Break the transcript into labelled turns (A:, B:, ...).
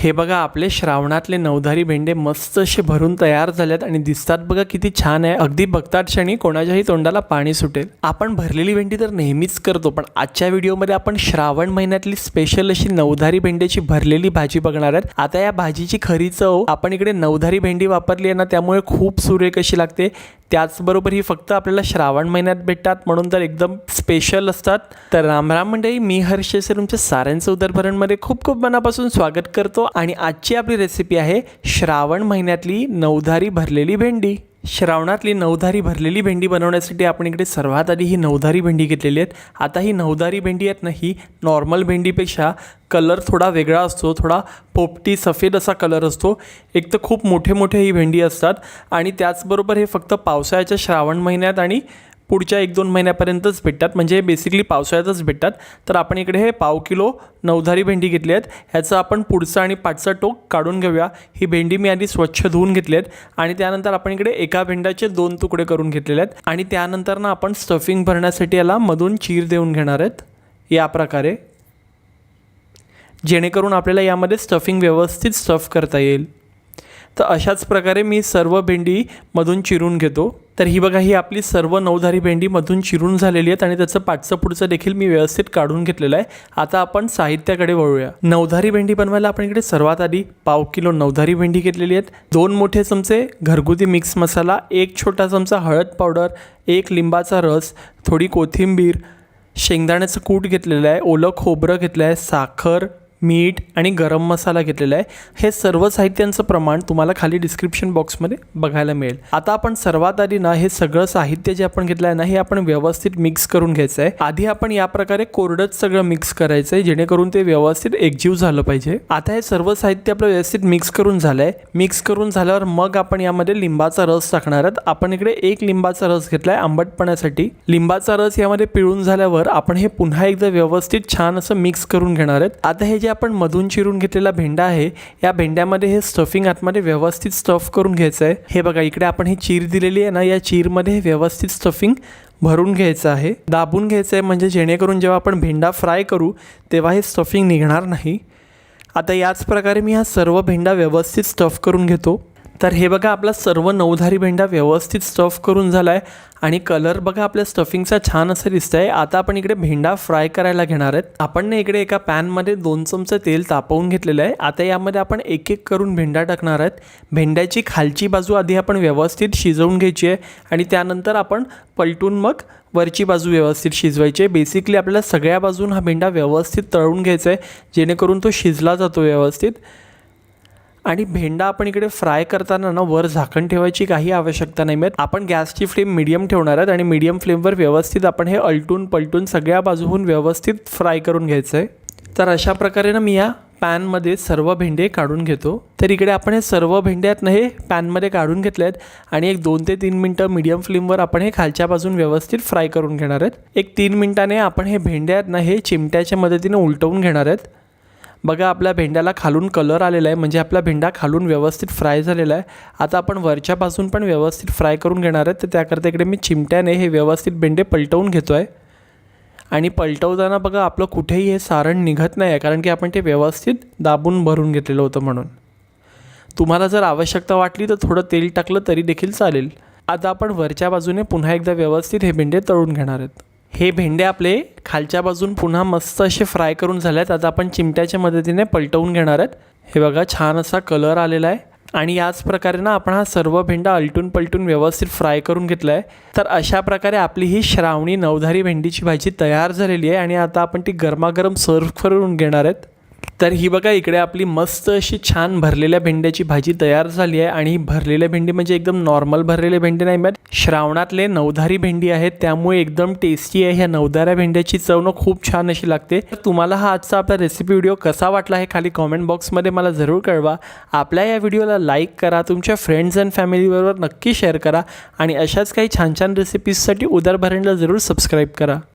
A: हे बघा आपले श्रावणातले नवधारी भेंडे मस्त असे भरून तयार झालेत आणि दिसतात बघा किती छान आहे. अगदी बघतात क्षणी कोणाच्याही तोंडाला पाणी सुटेल. आपण भरलेली भेंडी तर नेहमीच करतो पण आजच्या व्हिडिओमध्ये आपण श्रावण महिन्यातली स्पेशल अशी नवधारी भेंड्याची भरलेली भाजी बघणार आहेत. आता या भाजीची खरी चव आपण इकडे नवधारी भेंडी वापरली आहे ना त्यामुळे खूप सुरेख अशी लागते. त्याचबरोबर ही फक्त आपल्याला श्रावण महिन्यात भेटतात म्हणून तर एकदम स्पेशल असतात. तर रामराम मंडळी मी हर्ष सर तुमच्या साऱ्यांचं उदरभरणमध्ये खूप खूप मनापासून स्वागत करतो. आणि आजची आपली रेसिपी आहे श्रावण महिन्यातली नवधारी भरलेली भेंडी. श्रावणातली नवधारी भरलेली भेंडी बनवण्यासाठी आपण इकडे सर्वात आधी ही नवधारी भेंडी घेतलेली आहेत. आता ही नवधारी भेंडी आहेत ना ही नॉर्मल भेंडीपेक्षा कलर थोडा वेगळा असतो थोडा पोपटी सफेद असा कलर असतो. एक तर खूप मोठे मोठे ही भेंडी असतात आणि त्याचबरोबर हे फक्त पावसाळ्याच्या श्रावण महिन्यात आणि पुढच्या एक दोन महिन्यापर्यंतच भेटतात. म्हणजे बेसिकली पावसाळ्यातच भेटतात. तर आपण इकडे हे पाव किलो नवधारी भेंडी घेतली आहेत. ह्याचं आपण पुढचं आणि पाठचं टोक काढून घेऊया. ही भेंडी मी आधी स्वच्छ धुवून घेतली आहेत. आणि त्यानंतर आपण इकडे एका भेंड्याचे दोन तुकडे करून घेतलेले आहेत. आणि त्यानंतर ना आपण स्टफिंग भरण्यासाठी याला मधून चीर देऊन घेणार आहेत. या प्रकारे. जेणेकरून आपल्याला यामध्ये स्टफिंग व्यवस्थित स्टफ करता येईल. तर अशाच प्रकारे मी सर्व भेंडीमधून चिरून घेतो. तर ही बघा ही आपली सर्व नवधारी भेंडीमधून चिरून झालेली आहेत आणि त्याचं पाठचं पुढचं देखील मी व्यवस्थित काढून घेतलेलं आहे. आता आपण साहित्याकडे वळूया. नवधारी भेंडी बनवायला आपण इकडे सर्वात आधी पाव किलो नवधारी भेंडी घेतलेली आहेत. दोन मोठे चमचे घरगुती मिक्स मसाला एक छोटा चमचा हळद पावडर एक लिंबाचा रस थोडी कोथिंबीर शेंगदाण्याचं कूट घेतलेलं आहे ओलं खोबरं घेतलं आहे साखर मीठ आणि गरम मसाला घेतलेला आहे. हे सर्व साहित्यांचं प्रमाण तुम्हाला खाली डिस्क्रिप्शन बॉक्समध्ये बघायला मिळेल. आता आपण सर्वात आधी ना हे सगळं साहित्य जे आपण घेतलं आहे ना हे आपण व्यवस्थित मिक्स करून घ्यायचं आहे. आधी आपण या प्रकारे कोरडंच सगळं मिक्स करायचं आहे जेणेकरून ते व्यवस्थित एकजीव झालं पाहिजे. आता हे सर्व साहित्य आपलं व्यवस्थित मिक्स करून झालं आहे मिक्स करून झाल्यावर मग आपण यामध्ये लिंबाचा रस टाकणार आहोत. आपण इकडे एक लिंबाचा रस घेतला आहे आंबटपणासाठी. लिंबाचा रस यामध्ये पिळून झाल्यावर आपण हे पुन्हा एकदा व्यवस्थित छान असं मिक्स करून घेणार आहेत. आता हे जे आपण मधून चिरून घेतलेला भेंडा आहे या भेंड्यामध्ये हे स्टफिंग आतमध्ये व्यवस्थित स्टफ करून घ्यायचं आहे. हे बघा इकडे आपण ही चीर दिलेली आहे ना या चीरमध्ये हे व्यवस्थित स्टफिंग भरून घ्यायचं आहे. दाबून घ्यायचं आहे म्हणजे जेणेकरून जेव्हा आपण भेंडा फ्राय करू तेव्हा हे स्टफिंग निघणार नाही. आता याच प्रकारे मी हा सर्व भेंडा व्यवस्थित स्टफ करून घेतो. तर हे बघा आपला सर्व नवधारी भेंडा व्यवस्थित स्टफ करून झाला आहे आणि कलर बघा आपल्या स्टफिंगचा छान असं दिसत आहे आता आपण इकडे भेंडा फ्राय करायला घेणार आहेत. आपण ना इकडे एका पॅनमध्ये दोन चमचं तेल तापवून घेतलेलं आहे. आता यामध्ये आपण एक एक करून भेंडा टाकणार आहेत. भेंड्याची खालची बाजू आधी आपण व्यवस्थित शिजवून घ्यायची आहे. आणि त्यानंतर आपण पलटून मग वरची बाजू व्यवस्थित शिजवायची आहे. बेसिकली आपल्याला सगळ्या बाजून हा भेंडा व्यवस्थित तळून घ्यायचा आहे. जेणेकरून तो शिजला जातो व्यवस्थित. आणि भेंडा आपण इकडे फ्राय करताना ना वर झाकण ठेवायची काही आवश्यकता नाही मिळत. आपण गॅसची फ्लेम मिडियम ठेवणार आहेत आणि मिडियम फ्लेमवर व्यवस्थित आपण हे अलटून पलटून सगळ्या बाजूहून व्यवस्थित फ्राय करून घ्यायचं आहे तर अशा प्रकारे ना मी या पॅनमध्ये सर्व भेंडे काढून घेतो. तर इकडे आपण हे सर्व भेंडे ना हे पॅनमध्ये काढून घेतले आहेत आणि एक दोन ते तीन मिनटं मीडियम फ्लेमवर आपण हे खालच्या बाजून व्यवस्थित फ्राय करून घेणार आहेत. एक तीन मिनटाने आपण हे भेंडे ना हे चिमट्याच्या मदतीने उलटवून घेणार आहेत. बघा आपल्या भेंड्याला खालून कलर आलेला आहे म्हणजे आपला भेंडा खालून व्यवस्थित फ्राय झालेला आहे. आता आपण वरच्यापासून पण व्यवस्थित फ्राय करून घेणार आहेत तर त्याकरता इकडे मी चिमट्याने हे व्यवस्थित भेंडे पलटवून घेतो आहे आणि पलटवताना बघा आपलं कुठेही हे सारण निघत नाही आहे कारण की आपण ते व्यवस्थित दाबून भरून घेतलेलं होतं म्हणून. तुम्हाला जर आवश्यकता वाटली तर थोडं तेल टाकलं तरी देखील चालेल. आता आपण वरच्या बाजूने पुन्हा एकदा व्यवस्थित हे भेंडे तळून घेणार आहेत. हे भेंडे आपले खालच्या बाजून पुन्हा मस्त असे फ्राय करून झाले आहेत आता आपण चिमट्याच्या मदतीने पलटवून घेणार आहेत. हे बघा छान असा कलर आलेला आहे. आणि याच प्रकारे ना आपण हा सर्व भेंडा अलटून पलटून व्यवस्थित फ्राय करून घेतला आहे. तर अशा प्रकारे आपली ही श्रावणी नवधारी भेंडीची भाजी तयार झालेली आहे. आणि आता आपण ती गरमागरम सर्व करून घेणार आहेत. तर ही बघा इकडे आपली मस्त अशी छान भरलेल्या भेंड्याची भाजी तयार झाली आहे. आणि ही भरलेल्या भेंडी म्हणजे एकदम नॉर्मल भरलेले भेंडी नाही मिळत श्रावणातले नवधारी भेंडी आहेत. त्यामुळे एकदम टेस्टी आहे. ह्या नवधाऱ्या भेंड्याची चवनं खूप छान अशी लागते. तर तुम्हाला हा आजचा आपला रेसिपी व्हिडिओ कसा वाटला हे खाली कॉमेंट बॉक्समध्ये मला जरूर कळवा. आपल्या या व्हिडिओला लाईक करा. तुमच्या फ्रेंड्स अँड फॅमिलीबरोबर नक्की शेअर करा. आणि अशाच काही छान छान रेसिपीजसाठी उदर जरूर सबस्क्राईब करा.